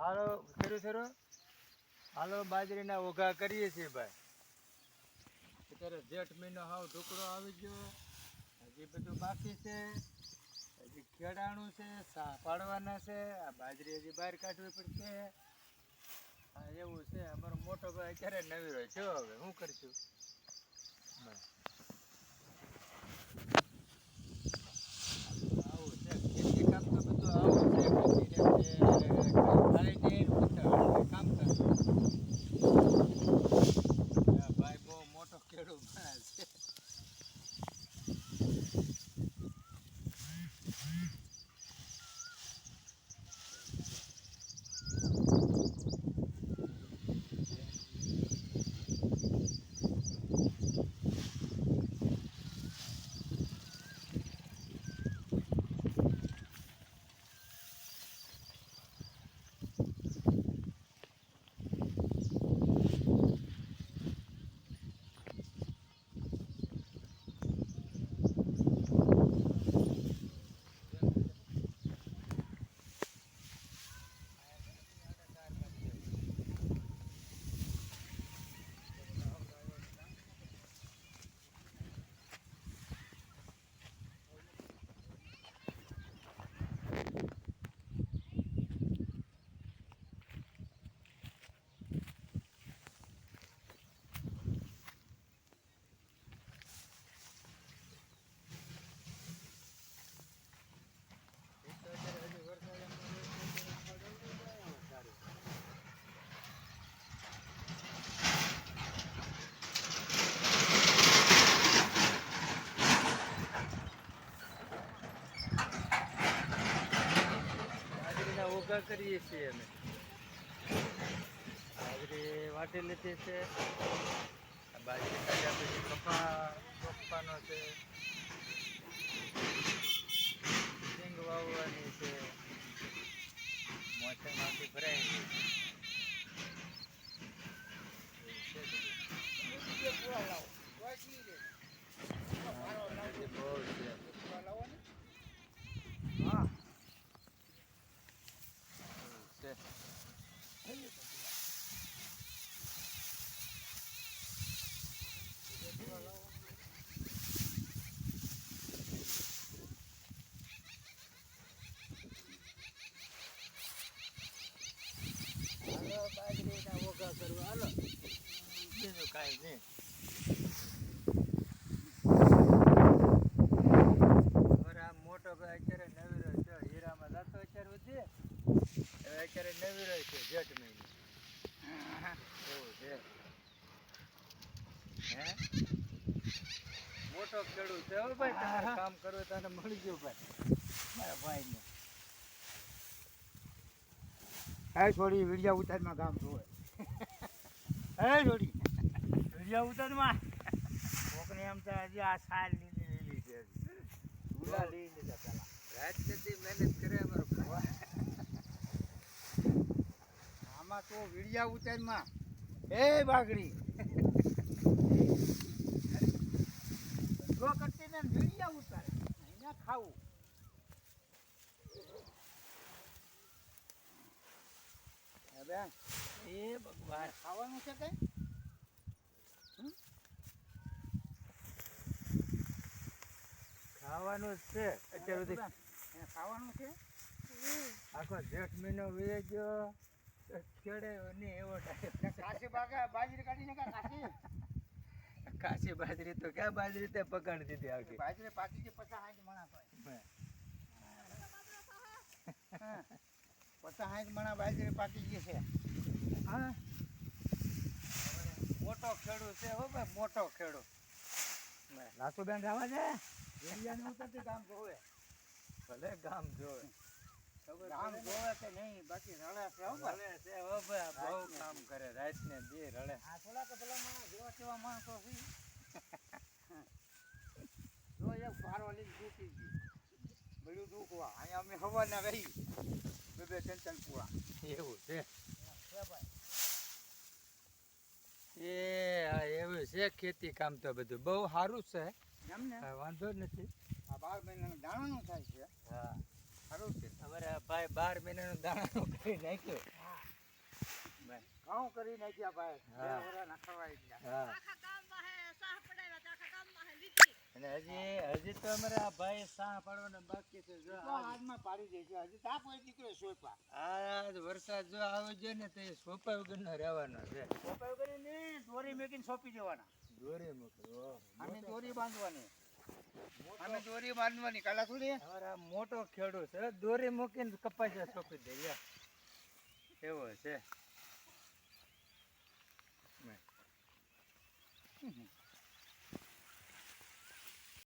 હાલો, શરૂ શરૂ. હાલો, બાજરીના ઓઘા કરીએ છીએ ભાઈ. અત્યારે જેઠ મહિનો હાવ ઢોકળો આવી ગયો. હજી બધું બાકી છે. હજી ખેડાણું છે સા પાડવાના છે. આ બાજરી હજી બહાર કાઢવી પડશે. હા, એવું છે. અમારો મોટો ભાઈ અત્યારે નવી રહ્યો છે હવે શું કરશું બસ. આવું છે ખેતી કામ તો બધું આવું છે ખેતીને જે ખાલી નહીં ઉતાવળે કામ કરવું આ ભાઈ બહુ મોટો ખેડૂત માણસ છે એ તો અત્યારે હજી વરસાદ એમ નથી, સારું. બાજરીના કરીએ છીએ અમે. બાજરી વાટી લીધી છે બાજરી કાઢ્યા પછી કપા રોપવાનો છે સિંગ વાવવાની છે મોસમમાંથી ભરાય છે એવું છે બધું. બાજરી બહુ છે. એવું છે હાલો બાજરીના ઓઘા કરવા હાલો બીજું કાંઈ નહીં મોટો અત્યારે રહ્યો છે હીરામાં લાતો અત્યારે સુધી હવે અત્યારે નવીરો છે જેઠ મહિને એવું છે હે મોટો ખેડૂત છે હો ભાઈ તમારે કામ કરવું તને મળી ગયું ભાઈ મારા ભાઈને હે થોડી વિડિયા ઉતારમાં ગામ જોવે. હે થોડી વિડિયા ઉતરમાં કોકને એમ તો હજી આ સાલ લીધી લીધી છે. ગુલા લઈ લીધા પેલા. રાત સુધી મહેનત કરે અમારો આમાં તો વીડિયા ઉતારમાં એ બાગડી. જો કરતી ને વિડિયા ઉતારે. એને ખાવું. હે બેન એ ભગવાન. ખાવાનું છે કઈ? ખાવાનું જ છે. અત્યાર સુધી. ખાવાનું છે? આખો જેઠ મહિનો વીએ ગયો. ખેડે નહીં એવો કાશી બાગા બાજરી કાઢીને કા કાશી કાશી બાજરી તો ક્યાં બાજરી તે પકડ દીધી આવતી બાજરી પાકી છે પચાસ સાઠ મણા હા. પચાસ સાઠ મણા બાજરી પાકી ગઈ છે. હા. મોટો ખેડૂત છે હો ભાઈ મોટો ખેડૂત. લાસુબેન રાવા દે વિડિયાને ઉતરતી ગામ જોવે. ભલે ગામ જોવે. ગામ જોવે કે નહીં બાકી રડે છે ભાઈ. છે બહુ કામ કરે. રાત ને દી રળે આ થોડા કે પેલા માણસ જેવા તેવા માણસો છે જો એક ભારો લઈને ગઈ બધું દુખવા. અહીંયા અમે હવાના રહી. બે બે ત્રણ ત્રણ પૂરા એવું છે? એ એવું છે ખેતી કામ તો બધું. બહુ સારું છે. એમ ને વાંધો જ નથી. આ બાર મહિનાનું દાણાનું થાય છે. હા. સારું છે અમારા ભાઈ બાર મહિનાનું દાણાનું કરી નાખ્યું. ઘઉં કરી નાખ્યા ભાઈ. ગયા. લીધી. અને હજી હજી તો અમારા ભાઈ સાહ પાડવાના બાકી છે જો હાથમાં પાડી દે છે. હજી તાપ હોય દીકરો સોપા આ વરસાદ જો આવે છે ને તો સોપા વગરનો રહેવાનો છે. સોપા કરીને દોરી મેકીને સોંપી દેવાના. દોરી અમે દોરી બાંધવાની. અમે દોરી બાંધવાની. કાલા અમારા મોટો ખેડૂત છે. દોરી મૂકીને કપાઈ જાય દે. લ્યો. એવો છે.